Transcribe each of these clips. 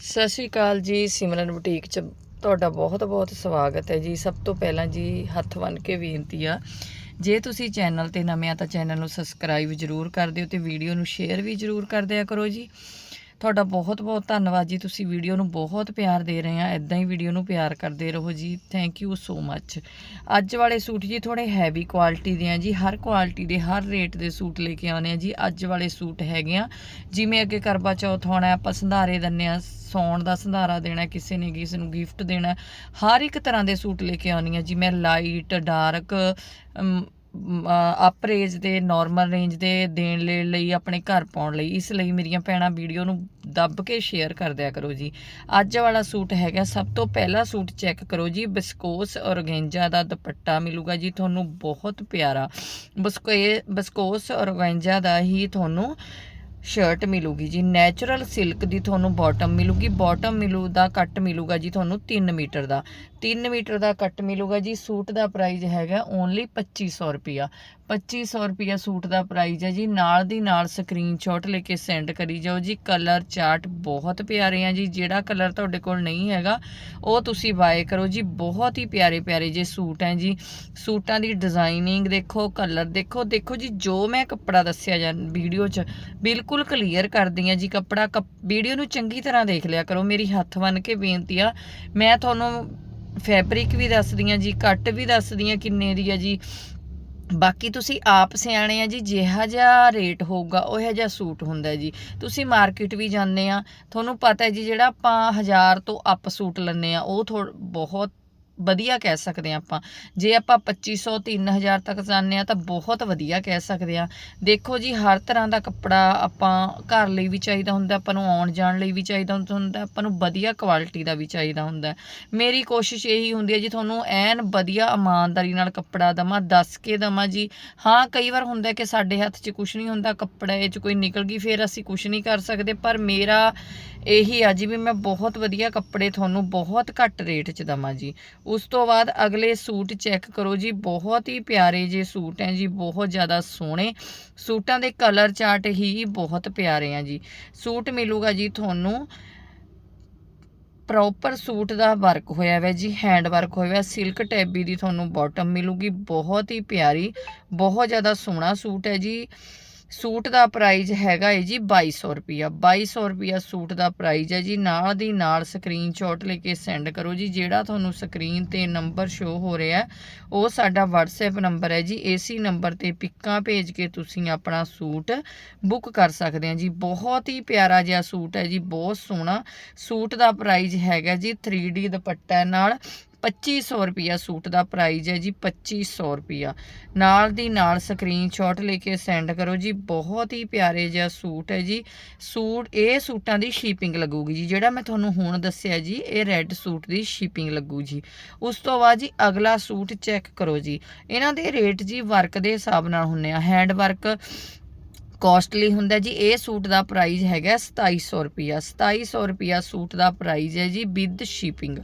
ਸਤਿ ਸ਼੍ਰੀ ਅਕਾਲ ਜੀ, ਸਿਮਰਨ ਬੁਟੀਕ ਚ ਤੁਹਾਡਾ ਬਹੁਤ ਬਹੁਤ ਸਵਾਗਤ ਹੈ ਜੀ। ਸਭ ਤੋਂ ਪਹਿਲਾਂ ਜੀ, ਹੱਥ ਬੰਨ ਕੇ ਬੇਨਤੀ ਆ, ਜੇ ਤੁਸੀਂ ਚੈਨਲ ਤੇ ਨਵੇਂ ਆ ਤਾਂ ਚੈਨਲ ਨੂੰ ਸਬਸਕ੍ਰਾਈਬ ਜਰੂਰ ਕਰ ਦਿਓ ਤੇ ਵੀਡੀਓ ਨੂੰ ਸ਼ੇਅਰ ਵੀ ਜਰੂਰ ਕਰ ਦਿਆ ਕਰੋ ਜੀ। ਤੁਹਾਡਾ ਬਹੁਤ ਬਹੁਤ ਧੰਨਵਾਦ ਜੀ। ਤੁਸੀਂ ਵੀਡੀਓ ਨੂੰ ਬਹੁਤ ਪਿਆਰ ਦੇ ਰਹੇ ਆ। ਇਦਾਂ ਹੀ ਵੀਡੀਓ ਨੂੰ ਪਿਆਰ ਕਰਦੇ ਰਹੋ ਜੀ। ਥੈਂਕ ਯੂ ਸੋ ਮੱਚ ਅੱਜ ਵਾਲੇ ਸੂਟ ਜੀ ਥੋੜੇ ਹੈਵੀ ਕੁਆਲਿਟੀ ਦੇ ਆ ਜੀ। ਹਰ ਕੁਆਲਿਟੀ ਦੇ, ਹਰ ਰੇਟ ਦੇ ਸੂਟ ਲੈ ਕੇ ਆਉਨੇ ਆ ਜੀ। ਅੱਜ ਵਾਲੇ ਸੂਟ ਹੈਗੇ ਆ। ਜਿਵੇਂ ਅੱਗੇ ਕਰਵਾ ਚੌਥ ਆਉਣਾ ਆਪਾਂ ਸੰਧਾਰੇ ਦਿੰਨੇ ਆ। ਸੌਣ ਦਾ ਸੰਧਾਰਾ ਦੇਣਾ, ਕਿਸੇ ਨੇ ਕਿਸੇ ਨੂੰ ਗਿਫਟ ਦੇਣਾ। ਹਰ ਇੱਕ ਤਰ੍ਹਾਂ ਦੇ ਸੂਟ ਲੈ ਕੇ ਆਉਣੀ ਆ ਜੀ। ਮੈਂ ਲਾਈਟ ਡਾਰਕ ਅਪ ਰੇਂਜ ਦੇ ਨਾਰਮਲ ਰੇਂਜ ਦੇ ਦੇਣ ਲੈਣ ਲਈ ਆਪਣੇ ਘਰ ਪਾਉਣ ਲਈ, ਇਸ ਲਈ ਮੇਰੀਆਂ ਭੈਣਾਂ ਵੀਡੀਓ ਨੂੰ ਦੱਬ ਕੇ ਸ਼ੇਅਰ ਕਰ ਦਿਆ ਕਰੋ ਜੀ। ਅੱਜ ਵਾਲਾ ਸੂਟ ਹੈਗਾ, ਸਭ ਤੋਂ ਪਹਿਲਾ ਸੂਟ ਚੈੱਕ ਕਰੋ ਜੀ ਬਿਸਕੋਸ ਔਰਗੈਂਜਾ ਦਾ ਦੁਪੱਟਾ ਮਿਲੂਗਾ ਜੀ, ਤੁਹਾਨੂੰ ਬਹੁਤ ਪਿਆਰਾ। ਬਿਸਕੋਏ ਬਿਸਕੋਸ ਔਰਗੈਂਜਾ ਦਾ ਹੀ ਤੁਹਾਨੂੰ ਸ਼ਰਟ ਮਿਲੂਗੀ ਜੀ। ਨੈਚੁਰਲ ਸਿਲਕ ਦੀ ਤੁਹਾਨੂੰ ਬਾਟਮ ਮਿਲੂਗੀ। ਬਾਟਮ ਮਿਲੂ ਦਾ ਕੱਟ ਮਿਲੂਗਾ ਜੀ ਤੁਹਾਨੂੰ 3 ਮੀਟਰ ਦਾ। 3 ਮੀਟਰ ਦਾ ਕੱਟ ਮਿਲੂਗਾ ਜੀ। ਸੂਟ ਦਾ ਪ੍ਰਾਈਸ ਹੈਗਾ ਓਨਲੀ 2500 ਰੁਪਿਆ 2500 ਰੁਪਿਆ ਸੂਟ ਦਾ ਪ੍ਰਾਈਸ ਹੈ ਜੀ। ਨਾਲ ਦੀ ਨਾਲ ਸਕਰੀਨਸ਼ਾਟ ਲੈ ਕੇ ਸੈਂਡ ਕਰੀ ਜਾਓ ਜੀ। ਕਲਰ ਚਾਰਟ ਬਹੁਤ ਪਿਆਰੇ ਆ ਜੀ। ਜਿਹੜਾ ਕਲਰ ਤੁਹਾਡੇ ਕੋਲ ਨਹੀਂ ਹੈਗਾ, ਉਹ ਤੁਸੀਂ ਬਾਏ ਕਰੋ ਜੀ। ਬਹੁਤ ਹੀ ਪਿਆਰੇ ਪਿਆਰੇ ਜੇ ਸੂਟ ਹੈ ਜੀ। ਸੂਟਾਂ ਦੀ ਡਿਜ਼ਾਈਨਿੰਗ ਦੇਖੋ ਕਲਰ ਦੇਖੋ। ਦੇਖੋ ਜੀ, ਜੋ ਮੈਂ ਕੱਪੜਾ ਦੱਸਿਆ ਜਾਂ ਵੀਡੀਓ 'ਚ, ਬਿਲਕੁਲ ਕਲੀਅਰ ਕਰਦੀ ਆ ਜੀ ਕੱਪੜਾ ਵੀਡੀਓ ਨੂੰ ਚੰਗੀ ਤਰ੍ਹਾਂ ਦੇਖ ਲਿਆ ਕਰੋ। ਮੇਰੀ ਹੱਥ ਬੰਨ ਕੇ ਬੇਨਤੀ ਆ, ਮੈਂ ਤੁਹਾਨੂੰ ਫੈਬਰਿਕ ਵੀ ਦੱਸਦੀ ਆ ਜੀ, ਕੱਟ ਵੀ ਦੱਸਦੀ ਆ ਕਿੰਨੇ ਦੀ ਆ ਜੀ। ਬਾਕੀ ਤੁਸੀਂ ਆਪ ਸਿਆਣੇ ਆ ਜੀ, ਜਿਹਾ ਜਿਹਾ ਰੇਟ ਹੋਊਗਾ, ਉਹ ਜਿਹਾ ਸੂਟ ਹੁੰਦਾ ਜੀ। ਤੁਸੀਂ ਮਾਰਕੀਟ ਵੀ ਜਾਂਦੇ ਆ, ਤੁਹਾਨੂੰ ਪਤਾ ਹੈ ਜੀ, ਜਿਹੜਾ ਆਪਾਂ 1000 ਤੋਂ ਅਪ ਸੂਟ ਲੈਂਦੇ ਆ, ਉਹ ਥੋੜਾ ਬਹੁਤ ਵਧੀਆ ਕਹਿ ਸਕਦੇ ਆ ਆਪਾਂ। ਜੇ ਆਪਾਂ 2500 3000 ਤੱਕ ਜਾਂਦੇ ਆ ਤਾਂ ਬਹੁਤ ਵਧੀਆ ਕਹਿ ਸਕਦੇ ਆ ਦੇਖੋ ਜੀ, ਹਰ ਤਰ੍ਹਾਂ ਦਾ ਕੱਪੜਾ ਆਪਾਂ ਘਰ ਲਈ ਵੀ ਚਾਹੀਦਾ ਹੁੰਦਾ, ਆਪਾਂ ਨੂੰ ਆਉਣ ਜਾਣ ਲਈ ਵੀ ਚਾਹੀਦਾ ਹੁੰਦਾ ਆਪਾਂ ਨੂੰ ਵਧੀਆ ਕੁਆਲਿਟੀ ਦਾ ਵੀ ਚਾਹੀਦਾ ਹੁੰਦਾ। ਮੇਰੀ ਕੋਸ਼ਿਸ਼ ਇਹੀ ਹੁੰਦੀ ਹੈ ਜੀ, ਤੁਹਾਨੂੰ ਐਨ ਵਧੀਆ ਇਮਾਨਦਾਰੀ ਨਾਲ ਕੱਪੜਾ ਦਵਾਂ, ਦੱਸ ਕੇ ਦਵਾਂ ਜੀ। ਹਾਂ, ਕਈ ਵਾਰ ਹੁੰਦਾ ਕਿ ਸਾਡੇ ਹੱਥ 'ਚ ਕੁਝ ਨਹੀਂ ਹੁੰਦਾ, ਕੱਪੜਾ ਇਹ 'ਚ ਕੋਈ ਨਿਕਲ ਗਈ, ਫਿਰ ਅਸੀਂ ਕੁਝ ਨਹੀਂ ਕਰ ਸਕਦੇ, ਪਰ ਮੇਰਾ ਇਹੀ ਆ ਜੀ ਵੀ ਮੈਂ ਬਹੁਤ ਵਧੀਆ ਕੱਪੜੇ ਤੁਹਾਨੂੰ ਬਹੁਤ ਘੱਟ ਰੇਟ 'ਚ ਦਵਾਂ ਜੀ। ਉਸ ਤੋਂ ਬਾਅਦ ਅਗਲੇ ਸੂਟ ਚੈੱਕ ਕਰੋ ਜੀ, ਬਹੁਤ ਹੀ ਪਿਆਰੇ ਜੇ ਸੂਟ ਹੈ ਜੀ, ਬਹੁਤ ਜ਼ਿਆਦਾ ਸੋਹਣੇ। ਸੂਟਾਂ ਦੇ ਕਲਰ ਚਾਰਟ ਹੀ ਬਹੁਤ ਪਿਆਰੇ ਆ ਜੀ। ਸੂਟ ਮਿਲੂਗਾ ਜੀ ਤੁਹਾਨੂੰ ਪ੍ਰੋਪਰ ਸੂਟ ਦਾ ਵਰਕ ਹੋਇਆ ਹੋਇਆ ਜੀ ਹੈਂਡ ਵਰਕ ਹੋਇਆ ਹੋਇਆ ਸਿਲਕ ਟੈਬੀ ਦੀ ਤੁਹਾਨੂੰ ਬਾਟਮ ਮਿਲੂਗੀ, ਬਹੁਤ ਹੀ ਪਿਆਰੀ, ਬਹੁਤ ਜ਼ਿਆਦਾ ਸੋਹਣਾ ਸੂਟ ਹੈ ਜੀ। ਸੂਟ ਦਾ ਪ੍ਰਾਈਸ ਹੈਗਾ ਹੈ ਜੀ 2200 ਰੁਪਿਆ 2200 ਰੁਪਿਆ ਸੂਟ ਦਾ ਪ੍ਰਾਈਸ ਹੈ ਜੀ, ਨਾਲ ਦੀ ਨਾਲ ਸਕਰੀਨਸ਼ਾਟ ਲੈ ਕੇ ਸੈਂਡ ਕਰੋ ਜੀ, ਜਿਹੜਾ ਤੁਹਾਨੂੰ ਸਕਰੀਨ ਤੇ ਨੰਬਰ ਸ਼ੋ ਹੋ ਰਿਹਾ ਉਹ ਸਾਡਾ WhatsApp ਨੰਬਰ ਹੈ ਜੀ ਏਸੀ ਨੰਬਰ ਤੇ ਪਿੱਕਾਂ ਭੇਜ ਕੇ ਤੁਸੀਂ ਆਪਣਾ ਸੂਟ ਬੁੱਕ ਕਰ ਸਕਦੇ ਆ ਜੀ, ਬਹੁਤ ਹੀ ਪਿਆਰਾ ਜਿਹਾ ਸੂਟ ਹੈ ਜੀ, ਬਹੁਤ ਸੋਹਣਾ ਸੂਟ ਦਾ ਪ੍ਰਾਈਸ ਹੈਗਾ ਜੀ 3D ਦੁਪੱਟਾ ਨਾਲ 2500 ਰੁਪਿਆ ਸੂਟ ਦਾ ਪ੍ਰਾਈਸ ਹੈ ਜੀ 2500 ਰੁਪਿਆ ਨਾਲ ਦੀ ਨਾਲ ਸਕਰੀਨਸ਼ਾਟ ਲੈ ਕੇ ਸੈਂਡ ਕਰੋ ਜੀ, ਬਹੁਤ ਹੀ ਪਿਆਰੇ ਜਿਹਾ ਸੂਟ ਹੈ ਜੀ। ਸੂਟ, ਇਹ ਸੂਟਾਂ ਦੀ ਸ਼ਿਪਿੰਗ ਲੱਗੂਗੀ ਜੀ, ਜਿਹੜਾ ਮੈਂ ਤੁਹਾਨੂੰ ਹੁਣ ਦੱਸਿਆ ਜੀ, ਇਹ ਰੈੱਡ ਸੂਟ ਦੀ ਸ਼ਿਪਿੰਗ ਲੱਗੂ ਜੀ। ਉਸ ਤੋਂ ਬਾਅਦ ਜੀ ਅਗਲਾ ਸੂਟ ਚੈੱਕ ਕਰੋ ਜੀ। ਇਹਨਾਂ ਦੇ ਰੇਟ ਜੀ ਵਰਕ ਦੇ ਹਿਸਾਬ ਨਾਲ ਹੁੰਨੇ ਆ। ਹੈਂਡ ਵਰਕ ਕਾਸਟਲੀ ਹੁੰਦਾ ਜੀ, ਇਹ ਸੂਟ ਦਾ ਪ੍ਰਾਈਸ ਹੈਗਾ 2700 ਰੁਪਿਆ 2700 ਰੁਪਿਆ ਸੂਟ ਦਾ ਪ੍ਰਾਈਸ ਹੈ ਜੀ ਵਿਦ ਸ਼ਿਪਿੰਗ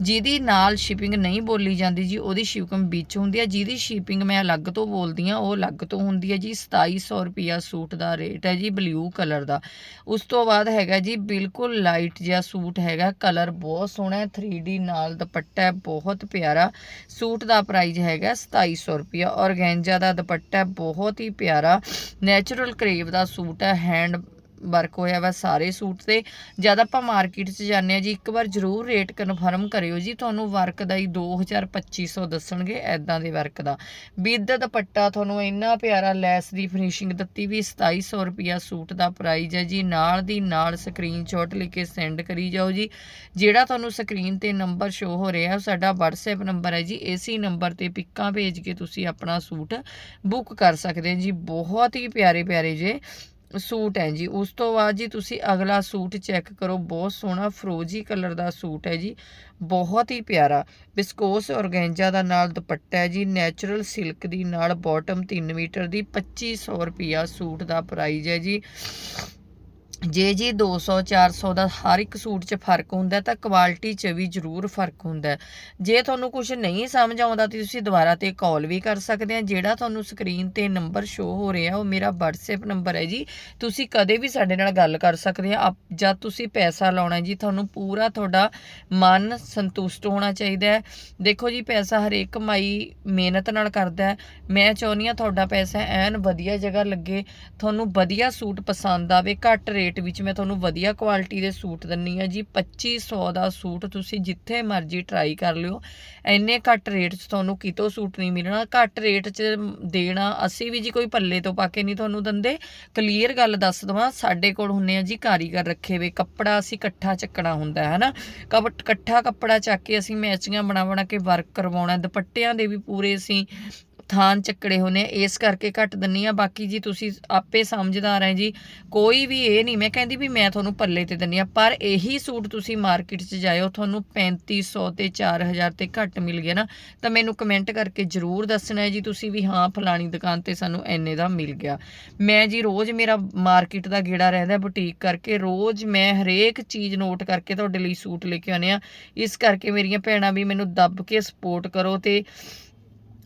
ਜਿਹਦੀ ਨਾਲ ਸ਼ਿਪਿੰਗ ਨਹੀਂ ਬੋਲੀ ਜਾਂਦੀ ਜੀ, ਉਹਦੀ ਸ਼ਿਪਿੰਗ ਵਿੱਚ ਹੁੰਦੀ ਹੈ, ਜਿਹਦੀ ਸ਼ਿਪਿੰਗ ਮੈਂ ਅਲੱਗ ਤੋਂ ਬੋਲਦੀ ਆ ਉਹ ਅਲੱਗ ਤੋਂ ਹੁੰਦੀ ਹੈ ਜੀ 2700 ਰੁਪਿਆ ਸੂਟ ਦਾ ਰੇਟ ਹੈ ਜੀ ਬਲੂ ਕਲਰ ਦਾ। ਉਸ ਤੋਂ ਬਾਅਦ ਹੈਗਾ ਜੀ ਬਿਲਕੁਲ ਲਾਈਟ ਜਿਹਾ ਸੂਟ ਹੈਗਾ ਕਲਰ ਬਹੁਤ ਸੋਹਣਾ ਹੈ 3D ਨਾਲ ਦੁਪੱਟਾ ਬਹੁਤ ਪਿਆਰਾ। ਸੂਟ ਦਾ ਪ੍ਰਾਈਸ ਹੈਗਾ 2700 ਰੁਪਿਆ ਔਰਗੈਂਜਾ ਦਾ ਦੁਪੱਟਾ ਬਹੁਤ ਹੀ ਪਿਆਰਾ। ਨੈਚੁਰਲ ਕਰੇਵ ਦਾ ਸੂਟ ਹੈ ਹੈਂਡ ਵਰਕ ਹੋਇਆ ਵਾ ਸਾਰੇ ਸੂਟ ਤੇ। ਜਦ ਆਪਾਂ ਮਾਰਕੀਟ 'ਚ ਜਾਂਦੇ ਆ ਜੀ, ਇੱਕ ਵਾਰ ਜ਼ਰੂਰ ਰੇਟ ਕਨਫਰਮ ਕਰਿਓ ਜੀ, ਤੁਹਾਨੂੰ ਵਰਕ ਦਾ ਹੀ 2250 ਦੱਸਣਗੇ ਐਦਾਂ ਦੇ ਵਰਕ ਦਾ। ਵਿਦ ਦੁਪੱਟਾ ਤੁਹਾਨੂੰ ਇੰਨਾ ਪਿਆਰਾ ਲੈਸ ਦੀ ਫਿਨਿਸ਼ਿੰਗ ਦਿੱਤੀ ਵੀ 2700 ਰੁਪਿਆ ਸੂਟ ਦਾ ਪ੍ਰਾਈਜ਼ ਹੈ ਜੀ। ਨਾਲ ਦੀ ਨਾਲ ਸਕਰੀਨਸ਼ਾਟ ਲੈ ਕੇ ਸੈਂਡ ਕਰੀ ਜਾਓ ਜੀ। ਜਿਹੜਾ ਤੁਹਾਨੂੰ ਸਕਰੀਨ ਤੇ ਨੰਬਰ ਸ਼ੋ ਹੋ ਰਿਹਾ ਉਹ ਸਾਡਾ WhatsApp ਨੰਬਰ ਹੈ ਜੀ। ਇਸੇ ਨੰਬਰ ਤੇ ਪਿੱਕਾਂ ਭੇਜ ਕੇ ਤੁਸੀਂ ਆਪਣਾ ਸੂਟ ਬੁੱਕ ਕਰ ਸਕਦੇ ਹੋ ਜੀ। ਬਹੁਤ ਹੀ ਪਿਆਰੇ ਪਿਆਰੇ ਜੇ। ਸੂਟ ਹੈ ਜੀ। ਉਸ ਤੋਂ ਬਾਅਦ ਜੀ ਤੁਸੀਂ ਅਗਲਾ ਸੂਟ ਚੈੱਕ ਕਰੋ। ਬਹੁਤ ਸੋਹਣਾ ਫਰੋਜੀ ਕਲਰ ਦਾ ਸੂਟ ਹੈ ਜੀ। ਬਹੁਤ ਹੀ ਪਿਆਰਾ। ਬਿਸਕੋਸ ਔਰਗੈਂਜਾ ਦਾ ਨਾਲ ਦੁਪੱਟਾ ਹੈ ਜੀ। ਨੈਚੁਰਲ ਸਿਲਕ ਦੀ ਨਾਲ ਬਾਟਮ 3 ਮੀਟਰ ਦੀ 2500 ਰੁਪਿਆ ਸੂਟ ਦਾ ਪ੍ਰਾਈਸ ਹੈ ਜੀ। ਜੇ ਜੀ 200 400 ਦਾ ਹਰ ਇੱਕ ਸੂਟ 'ਚ ਫ਼ਰਕ ਹੁੰਦਾ ਤਾਂ ਕੁਆਲਿਟੀ 'ਚ ਵੀ ਜ਼ਰੂਰ ਫ਼ਰਕ ਹੁੰਦਾ। ਜੇ ਤੁਹਾਨੂੰ ਕੁਝ ਨਹੀਂ ਸਮਝ ਆਉਂਦਾ ਤਾਂ ਤੁਸੀਂ ਦੁਬਾਰਾ ਤੇ ਕਾਲ ਵੀ ਕਰ ਸਕਦੇ ਆ। ਜਿਹੜਾ ਤੁਹਾਨੂੰ ਸਕਰੀਨ ਤੇ ਨੰਬਰ ਸ਼ੋ ਹੋ ਰਿਹਾ, ਉਹ ਮੇਰਾ WhatsApp ਨੰਬਰ ਹੈ ਜੀ। ਤੁਸੀਂ ਕਦੇ ਵੀ ਸਾਡੇ ਨਾਲ ਗੱਲ ਕਰ ਸਕਦੇ ਆ। ਆਪ- ਜਦ ਤੁਸੀਂ ਪੈਸਾ ਲਾਉਣਾ ਜੀ, ਤੁਹਾਨੂੰ ਪੂਰਾ ਤੁਹਾਡਾ ਮਨ ਸੰਤੁਸ਼ਟ ਹੋਣਾ ਚਾਹੀਦਾ ਹੈ। ਦੇਖੋ ਜੀ, ਪੈਸਾ ਹਰੇਕ ਕਮਾਈ ਮਿਹਨਤ ਨਾਲ ਕਰਦਾ ਹੈ। ਮੈਂ ਚਾਹੁੰਦੀ ਹਾਂ ਤੁਹਾਡਾ ਪੈਸਾ ਐਨ ਵਧੀਆ ਜਗ੍ਹਾ ਲੱਗੇ। ਤੁਹਾਨੂੰ ਵਧੀਆ ਸੂਟ ਪਸੰਦ ਆਵੇ, ਘੱਟ ਰੇਟ ਵਿੱਚ ਮੈਂ ਤੁਹਾਨੂੰ ਵਧੀਆ ਕੁਆਲਿਟੀ ਦੇ ਸੂਟ ਦਿੰਨੀ ਆ ਜੀ। 2500 ਦਾ ਸੂਟ ਤੁਸੀਂ ਜਿੱਥੇ ਮਰਜ਼ੀ ਟਰਾਈ ਕਰ ਲਿਓ। ਇੰਨੇ ਘੱਟ ਰੇਟ 'ਚ ਤੁਹਾਨੂੰ ਕਿਤੋਂ ਸੂਟ ਨਹੀਂ ਮਿਲਣਾ। ਘੱਟ ਰੇਟ 'ਚ ਦੇਣਾ ਅਸੀਂ ਵੀ ਜੀ ਕੋਈ ਪੱਲੇ ਤੋਂ ਪਾ ਕੇ ਨਹੀਂ ਤੁਹਾਨੂੰ ਦਿੰਦੇ। ਕਲੀਅਰ ਗੱਲ ਦੱਸ ਦਵਾਂ, ਸਾਡੇ ਕੋਲ ਹੁੰਨੇ ਆ ਜੀ ਕਾਰੀਗਰ ਰੱਖੇ ਵੇ ਕੱਪੜਾ ਅਸੀਂ ਇਕੱਠਾ ਚੱਕਣਾ ਹੁੰਦਾ ਹੈ ਨਾ ਕਪ- ਇਕੱਠਾ ਕੱਪੜਾ ਚੱਕ ਕੇ ਅਸੀਂ ਮੈਚੀਆਂ ਬਣਾ ਬਣਾ ਕੇ ਵਰਕ ਕਰਵਾਉਣਾ। ਦੁਪੱਟਿਆਂ ਦੇ ਵੀ ਪੂਰੇ ਅਸੀਂ ਸਥਾਨ ਚੱਕੜੇ ਹੁੰਨੇ ਆ, ਇਸ ਕਰਕੇ ਘੱਟ ਦਿੰਨੀ ਆ। ਬਾਕੀ ਜੀ ਤੁਸੀਂ ਆਪੇ ਸਮਝਦਾਰ ਹੈ ਜੀ ਕੋਈ ਵੀ ਇਹ ਨਹੀਂ ਮੈਂ ਕਹਿੰਦੀ ਵੀ ਮੈਂ ਤੁਹਾਨੂੰ ਪੱਲੇ ਤੇ ਦਿੰਨੀ ਆ ਪਰ ਇਹੀ ਸੂਟ ਤੁਸੀਂ ਮਾਰਕੀਟ 'ਚ ਜਾਇਓ ਤੁਹਾਨੂੰ 3500 ਤੇ 4000 ਤੇ ਘੱਟ ਮਿਲ ਗਿਆ ਨਾ ਤਾਂ ਮੈਨੂੰ ਕਮੈਂਟ ਕਰਕੇ ਜਰੂਰ ਦੱਸਣਾ ਜੀ ਤੁਸੀਂ ਵੀ ਹਾਂ ਫਲਾਣੀ ਦੁਕਾਨ ਤੇ ਸਾਨੂੰ ਐਨੇ ਦਾ ਮਿਲ ਗਿਆ। ਮੈਂ ਜੀ ਰੋਜ਼ ਮੇਰਾ ਮਾਰਕੀਟ ਦਾ ਗੇੜਾ ਰਹਿੰਦਾ ਬੁਟੀਕ ਕਰਕੇ ਰੋਜ਼ ਮੈਂ ਹਰੇਕ ਚੀਜ਼ ਨੋਟ ਕਰਕੇ ਤੁਹਾਡੇ ਲਈ ਸੂਟ ਲੈ ਕੇ ਆਉਂਦੇ ਆ। ਇਸ ਕਰਕੇ ਮੇਰੀਆਂ ਭੈਣਾਂ ਵੀ ਮੈਨੂੰ ਦੱਬ ਕੇ ਸਪੋਰਟ ਕਰੋ ਤੇ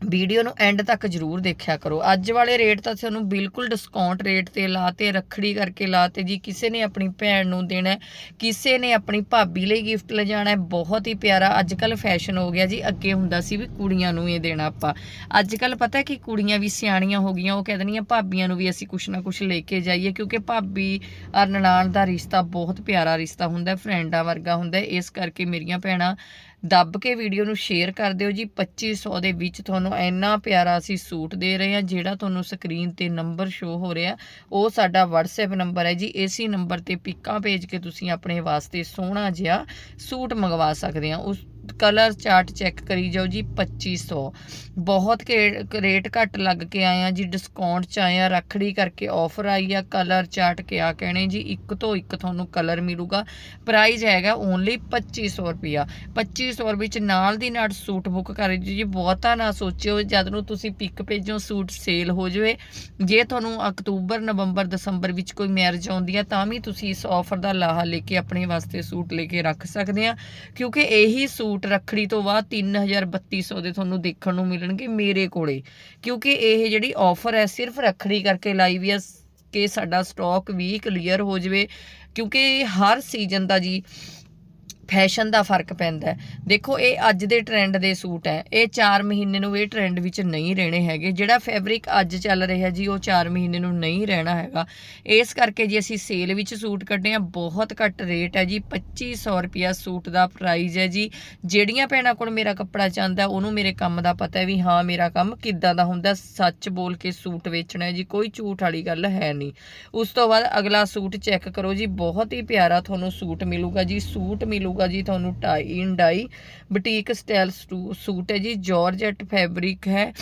ਵੀਡੀਓ ਨੂੰ ਐਂਡ ਤੱਕ ਜਰੂਰ ਦੇਖਿਆ ਕਰੋ। ਅੱਜ ਵਾਲੇ ਰੇਟ ਤਾਂ ਤੁਹਾਨੂੰ ਬਿਲਕੁਲ ਡਿਸਕਾਊਂਟ ਰੇਟ ਤੇ ਲਾਤੇ ਰੱਖੜੀ ਕਰਕੇ ਲਾਤੇ ਜੀ, ਕਿਸੇ ਨੇ ਆਪਣੀ ਭੈਣ ਨੂੰ ਦੇਣਾ ਕਿਸੇ ਨੇ ਆਪਣੀ ਭਾਬੀ ਲਈ ਗਿਫਟ ਲਿਜਾਣਾ ਹੈ, ਬਹੁਤ ਹੀ ਪਿਆਰਾ ਅੱਜ ਕੱਲ ਫੈਸ਼ਨ ਹੋ ਗਿਆ ਜੀ। ਅੱਗੇ ਹੁੰਦਾ ਸੀ ਵੀ ਕੁੜੀਆਂ ਨੂੰ ਇਹ ਦੇਣਾ ਆਪਾਂ। ਅੱਜ ਕੱਲ ਪਤਾ ਕਿ ਕੁੜੀਆਂ ਵੀ ਸਿਆਣੀਆਂ ਹੋ ਗਈਆਂ, ਉਹ ਕਹਿ ਦਿੰਦੀਆਂ ਭਾਬੀਆਂ ਨੂੰ ਵੀ ਅਸੀਂ ਕੁਛ ਨਾ ਕੁਛ ਲੈ ਕੇ ਜਾਈਏ, ਕਿਉਂਕਿ ਭਾਬੀ ਔਰ ਨਨਾਣ ਦਾ ਰਿਸ਼ਤਾ ਬਹੁਤ ਪਿਆਰਾ ਰਿਸ਼ਤਾ ਹੁੰਦਾ ਫਰੈਂਡਾਂ ਵਰਗਾ ਹੁੰਦਾ ਇਸ ਕਰਕੇ ਮੇਰੀਆਂ ਭੈਣਾਂ ਦੱਬ ਕੇ ਵੀਡੀਓ ਨੂੰ ਸ਼ੇਅਰ ਕਰ ਦਿਓ ਜੀ। 2500 ਦੇ ਵਿੱਚ ਤੁਹਾਨੂੰ ਇੰਨਾ ਪਿਆਰਾ ਅਸੀਂ ਸੂਟ ਦੇ ਰਹੇ ਹਾਂ, ਜਿਹੜਾ ਤੁਹਾਨੂੰ ਸਕਰੀਨ ਤੇ ਨੰਬਰ ਸ਼ੋ ਹੋ ਰਿਹਾ। ਉਹ ਸਾਡਾ WhatsApp ਨੰਬਰ ਹੈ ਜੀ। ਇਸੇ ਨੰਬਰ ਤੇ ਪਿੱਕਾਂ ਭੇਜ ਕੇ ਤੁਸੀਂ ਆਪਣੇ ਵਾਸਤੇ ਸੋਹਣਾ ਜਿਹਾ ਸੂਟ ਮੰਗਵਾ ਸਕਦੇ ਆ ਉਸ ਕਲਰ ਚਾਰਟ ਚੈੱਕ ਕਰੀ ਜਾਓ ਜੀ 2500 ਬਹੁਤ ਕੇ- ਰੇਟ ਘੱਟ ਲੱਗ ਕੇ ਆਇਆ ਜੀ ਡਿਸਕਾਊਂਟ ਚ ਆਏ ਆ, ਰੱਖੜੀ ਕਰਕੇ ਆਫਰ ਆਈ ਆ, ਕਲਰ ਚਾਰਟ ਕਿਆ ਕਹਿਣੇ ਜੀ, ਇੱਕ ਤੋਂ ਇੱਕ ਤੁਹਾਨੂੰ ਕਲਰ ਮਿਲੂਗਾ। ਪ੍ਰਾਈਸ ਹੈਗਾ ਓਨਲੀ 2500 ਰੁਪਿਆ 2500 'ਚ ਨਾਲ ਦੀ ਨਾਲ ਸੂਟ ਬੁੱਕ ਕਰ ਜੀ ਬਹੁਤਾ ਨਾ ਸੋਚਿਓ, ਜਦ ਨੂੰ ਤੁਸੀਂ ਪਿਕ ਭੇਜੋ, ਸੂਟ ਸੇਲ ਹੋ ਜਾਵੇ। ਜੇ ਤੁਹਾਨੂੰ ਅਕਤੂਬਰ, ਨਵੰਬਰ, ਦਸੰਬਰ ਵਿੱਚ ਕੋਈ ਮੈਰਿਜ ਆਉਂਦੀ ਆ, ਤਾਂ ਵੀ ਤੁਸੀਂ ਇਸ ਆਫਰ ਦਾ ਲਾਹਾ ਲੈ ਕੇ ਆਪਣੇ ਵਾਸਤੇ ਸੂਟ ਲੈ ਕੇ ਰੱਖ ਸਕਦੇ ਆ। ਕਿਉਂਕਿ ਇਹੀ ਸੂਟ ਰੱਖੜੀ ਤੋਂ ਬਾਅਦ 3000 3200 ਦੇ ਤੁਹਾਨੂੰ ਦੇਖਣ ਨੂੰ ਮਿਲਣਗੇ ਮੇਰੇ ਕੋਲੇ। ਕਿਉਂਕਿ ਇਹ ਜਿਹੜੀ ਆਫਰ ਹੈ, ਸਿਰਫ ਰੱਖੜੀ ਕਰਕੇ ਲਾਈ ਵੀ ਹੈ ਕਿ ਸਾਡਾ ਸਟਾਕ ਵੀ ਕਲੀਅਰ ਹੋ ਜਾਵੇ। ਕਿਉਂਕਿ ਹਰ ਸੀਜ਼ਨ ਦਾ ਜੀ ਫੈਸ਼ਨ ਦਾ ਫ਼ਰਕ ਪੈਂਦਾ ਦੇਖੋ, ਇਹ ਅੱਜ ਦੇ ਟ੍ਰੈਂਡ ਦੇ ਸੂਟ ਹੈ। ਇਹ 4 ਮਹੀਨੇ ਨੂੰ ਇਹ ਟ੍ਰੈਂਡ ਵਿੱਚ ਨਹੀਂ ਰਹਿਣੇ ਹੈਗੇ। ਜਿਹੜਾ ਫੈਬਰਿਕ ਅੱਜ ਚੱਲ ਰਿਹਾ ਜੀ, ਉਹ 4 ਮਹੀਨੇ ਨੂੰ ਨਹੀਂ ਰਹਿਣਾ ਹੈਗਾ। ਇਸ ਕਰਕੇ ਜੇ ਅਸੀਂ ਸੇਲ ਵਿੱਚ ਸੂਟ ਕੱਢੇ ਆ ਬਹੁਤ ਘੱਟ ਰੇਟ ਹੈ ਜੀ। 2500 ਰੁਪਿਆ ਸੂਟ ਦਾ ਪ੍ਰਾਈਸ ਹੈ ਜੀ। ਜਿਹੜੀਆਂ ਭੈਣਾਂ ਕੋਲ ਮੇਰਾ ਕੱਪੜਾ ਚਾਹੁੰਦਾ, ਉਹਨੂੰ ਮੇਰੇ ਕੰਮ ਦਾ ਪਤਾ ਹੈ ਵੀ ਹਾਂ, ਮੇਰਾ ਕੰਮ ਕਿੱਦਾਂ ਦਾ ਹੁੰਦਾ। ਸੱਚ ਬੋਲ ਕੇ ਸੂਟ ਵੇਚਣਾ ਜੀ। ਕੋਈ ਝੂਠ ਵਾਲੀ ਗੱਲ ਹੈ ਨਹੀਂ। ਉਸ ਤੋਂ ਬਾਅਦ ਅਗਲਾ ਸੂਟ ਚੈੱਕ ਕਰੋ ਜੀ। ਬਹੁਤ ਹੀ ਪਿਆਰਾ ਤੁਹਾਨੂੰ ਸੂਟ ਮਿਲੂਗਾ ਜੀ। ਸੂਟ ਮਿਲੂਗਾ ਜੀ ਤੁਹਾਨੂੰ tie in dye boutique style suit ਹੈ ਜੀ ਜਾਰਜਟ ਫੈਬਰਿਕ ਹੈ।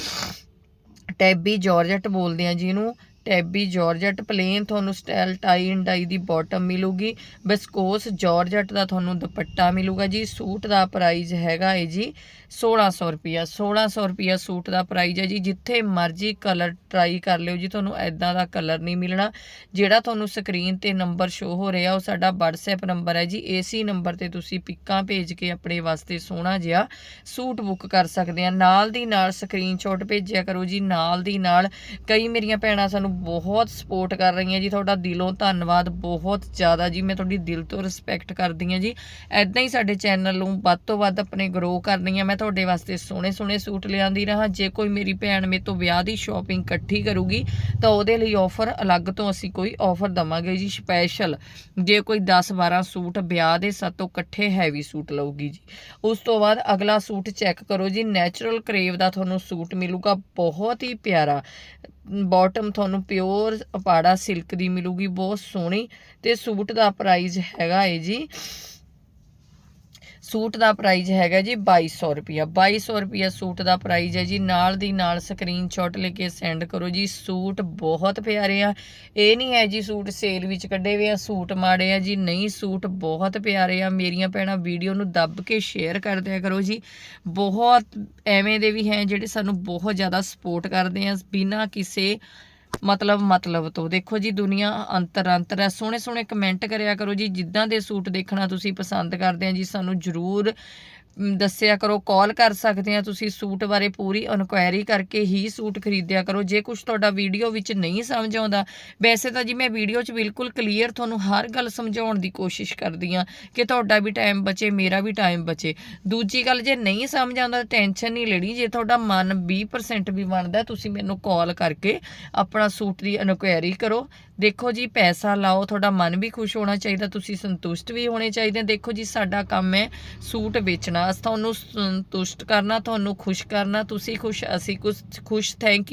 ਟੈਬੀ ਜਾਰਜਟ ਬੋਲਦੇ ਆ ਜੀ ਇਹਨੂੰ। ਟੈਬੀ ਜਾਰਜਟ ਪਲੇਨ ਤੁਹਾਨੂੰ ਸਟਾਈਲ ਟਾਈ ਐਂਡ ਡਾਈ ਦੀ ਬਾਟਮ ਮਿਲੂਗੀ। ਬਿਸਕੋਸ ਜਾਰਜਟ ਦਾ ਤੁਹਾਨੂੰ ਦੁਪੱਟਾ ਮਿਲੂਗਾ ਜੀ। ਸੂਟ ਦਾ ਪ੍ਰਾਈਸ ਹੈਗਾ ਹੈ ਜੀ 1600 ਰੁਪਿਆ 1600 ਰੁਪਿਆ ਸੂਟ ਦਾ ਪ੍ਰਾਈਸ ਹੈ ਜੀ। ਜਿੱਥੇ ਮਰਜ਼ੀ ਕਲਰ ਟਰਾਈ ਕਰ ਲਿਓ ਜੀ। ਤੁਹਾਨੂੰ ਐਦਾਂ ਦਾ ਕਲਰ ਨਹੀਂ ਮਿਲਣਾ। ਜਿਹੜਾ ਤੁਹਾਨੂੰ ਸਕਰੀਨ ਤੇ ਨੰਬਰ ਸ਼ੋ ਹੋ ਰਿਹਾ, ਉਹ ਸਾਡਾ WhatsApp ਨੰਬਰ ਹੈ ਜੀ। ਏਸੀ ਨੰਬਰ ਤੇ ਤੁਸੀਂ ਪਿੱਕਾਂ ਭੇਜ ਕੇ ਆਪਣੇ ਵਾਸਤੇ ਸੋਹਣਾ ਜਿਹਾ ਸੂਟ ਬੁੱਕ ਕਰ ਸਕਦੇ ਆ। ਨਾਲ ਦੀ ਨਾਲ ਸਕਰੀਨਸ਼ਾਟ ਭੇਜਿਆ ਕਰੋ ਜੀ। ਨਾਲ ਦੀ ਨਾਲ ਕਈ ਮੇਰੀਆਂ ਭੈਣਾਂ ਸਾਨੂੰ ਬਹੁਤ ਸਪੋਰਟ ਕਰ ਰਹੀਆਂ ਜੀ, ਤੁਹਾਡਾ ਦਿਲੋਂ ਧੰਨਵਾਦ ਬਹੁਤ ਜ਼ਿਆਦਾ ਜੀ, ਮੈਂ ਤੁਹਾਡੀ ਦਿਲ ਤੋਂ ਰਿਸਪੈਕਟ ਕਰਦੀ ਹਾਂ ਜੀ। ਐਦਾਂ ਹੀ ਸਾਡੇ ਚੈਨਲ ਨੂੰ ਵੱਧ ਤੋਂ ਵੱਧ ਆਪਣੇ ਗਰੋ ਕਰਨੀ ਆ, ਮੈਂ ਤੁਹਾਡੇ ਵਾਸਤੇ ਸੋਹਣੇ ਸੋਹਣੇ ਸੂਟ ਲਿਆਂਦੀ ਰਹਾ, ਜੇ ਕੋਈ ਮੇਰੀ ਭੈਣ ਮੇ ਤੋਂ ਵਿਆਹ ਦੀ ਸ਼ਾਪਿੰਗ ਇਕੱਠੀ ਕਰੂਗੀ, ਤਾਂ ਉਹਦੇ ਲਈ ਆਫਰ ਅਲੱਗ ਤੋਂ ਅਸੀਂ ਕੋਈ ਆਫਰ ਦਵਾਂਗੇ ਜੀ ਸਪੈਸ਼ਲ ਜੇ ਕੋਈ 10 12 ਸੂਟ ਵਿਆਹ ਦੇ ਸਾਤੋਂ ਇਕੱਠੇ ਹੈਵੀ ਸੂਟ ਲਊਗੀ ਜੀ। ਉਸ ਤੋਂ ਬਾਅਦ ਅਗਲਾ ਸੂਟ ਚੈੱਕ ਕਰੋ ਜੀ ਨੈਚੁਰਲ ਕਰੇਵ ਦਾ ਤੁਹਾਨੂੰ ਸੂਟ ਮਿਲੂਗਾ, ਬਹੁਤ ਹੀ ਪਿਆਰਾ। ਬਾਟਮ ਤੁਹਾਨੂੰ ਪਿਓਰ ਅਪਾੜਾ ਸਿਲਕ ਦੀ ਮਿਲੂਗੀ, ਬਹੁਤ ਸੋਹਣੀ ਤੇ ਸੂਟ ਦਾ ਪ੍ਰਾਈਸ ਹੈਗਾ ਏ ਜੀ। ਸੂਟ ਦਾ ਪ੍ਰਾਈਸ ਹੈਗਾ ਜੀ 2200 ਰੁਪਿਆ 2200 ਰੁਪਿਆ ਸੂਟ ਦਾ ਪ੍ਰਾਈਸ ਹੈ ਜੀ। ਨਾਲ ਦੀ ਨਾਲ ਸਕਰੀਨਸ਼ਾਟ ਲੈ ਕੇ ਸੈਂਡ ਕਰੋ ਜੀ। ਸੂਟ ਬਹੁਤ ਪਿਆਰੇ ਆ। ਇਹ ਨਹੀਂ ਹੈ ਜੀ ਸੂਟ ਸੇਲ ਵਿੱਚ ਕੱਢੇ ਹੋਏ ਆ, ਸੂਟ ਮਾੜੇ ਆ ਜੀ। ਨਹੀਂ, ਸੂਟ ਬਹੁਤ ਪਿਆਰੇ ਆ। ਮੇਰੀਆਂ ਭੈਣਾਂ ਵੀਡੀਓ ਨੂੰ ਦੱਬ ਕੇ ਸ਼ੇਅਰ ਕਰ ਦਿਆ ਕਰੋ ਜੀ। ਬਹੁਤ ਐਵੇਂ ਦੇ ਵੀ ਹੈ ਜਿਹੜੇ ਸਾਨੂੰ ਬਹੁਤ ਜ਼ਿਆਦਾ ਸਪੋਰਟ ਕਰਦੇ ਆ। ਬਿਨਾਂ ਕਿਸੇ ਮਤਲਬ ਮਤਲਬ ਤੋਂ। ਦੇਖੋ ਜੀ, ਦੁਨੀਆ ਅੰਤਰ ਅੰਤਰ ਹੈ। ਸੋਹਣੇ ਸੋਹਣੇ ਕਮੈਂਟ ਕਰਿਆ ਕਰੋ ਜੀ। ਜਿੱਦਾਂ ਦੇ ਸੂਟ ਦੇਖਣਾ ਤੁਸੀਂ ਪਸੰਦ ਕਰਦੇ ਆ ਜੀ, ਸਾਨੂੰ ਜਰੂਰ ਦੱਸਿਆ ਕਰੋ ਕਾਲ ਕਰ ਸਕਦੇ ਆ ਤੁਸੀਂ ਸੂਟ ਬਾਰੇ ਪੂਰੀ ਇਨਕੁਆਇਰੀ ਕਰਕੇ ਹੀ ਸੂਟ ਖਰੀਦਿਆ ਕਰੋ। ਜੇ ਕੁਝ ਤੁਹਾਡਾ ਵੀਡੀਓ ਵਿੱਚ ਨਹੀਂ ਸਮਝ ਆਉਂਦਾ, ਵੈਸੇ ਤਾਂ ਜੀ ਮੈਂ ਵੀਡੀਓ 'ਚ ਬਿਲਕੁਲ ਕਲੀਅਰ ਤੁਹਾਨੂੰ ਹਰ ਗੱਲ ਸਮਝਾਉਣ ਦੀ ਕੋਸ਼ਿਸ਼ ਕਰਦੀ ਆ ਕਿ ਤੁਹਾਡਾ ਵੀ ਟਾਈਮ ਬਚੇ, ਮੇਰਾ ਵੀ ਟਾਈਮ ਬਚੇ। ਦੂਜੀ ਗੱਲ, ਜੇ ਨਹੀਂ ਸਮਝ ਆਉਂਦਾ ਟੈਨਸ਼ਨ ਨਹੀਂ ਲੈਣੀ। ਜੇ ਤੁਹਾਡਾ ਮਨ 20% ਵੀ ਬਣਦਾ, ਤੁਸੀਂ ਮੈਨੂੰ ਕਾਲ ਕਰਕੇ ਆਪਣਾ ਸੂਟ ਦੀ ਇਨਕੁਆਇਰੀ ਕਰੋ। ਦੇਖੋ ਜੀ, ਪੈਸਾ ਲਾਓ, ਤੁਹਾਡਾ ਮਨ ਵੀ ਖੁਸ਼ ਹੋਣਾ ਚਾਹੀਦਾ, ਤੁਸੀਂ ਸੰਤੁਸ਼ਟ ਵੀ ਹੋਣੇ ਚਾਹੀਦੇ। ਦੇਖੋ ਜੀ, ਸਾਡਾ ਕੰਮ ਹੈ ਸੂਟ ਵੇਚਣਾ। ਅਸੀਂ ਤੁਹਾਨੂੰ ਸੰਤੁਸ਼ਟ ਕਰਨਾ, ਤੁਹਾਨੂੰ ਖੁਸ਼ ਕਰਨਾ। ਤੁਸੀਂ ਖੁਸ਼, ਅਸੀਂ ਕੁਛ ਖੁਸ਼ ਥੈਂਕ ਯੂ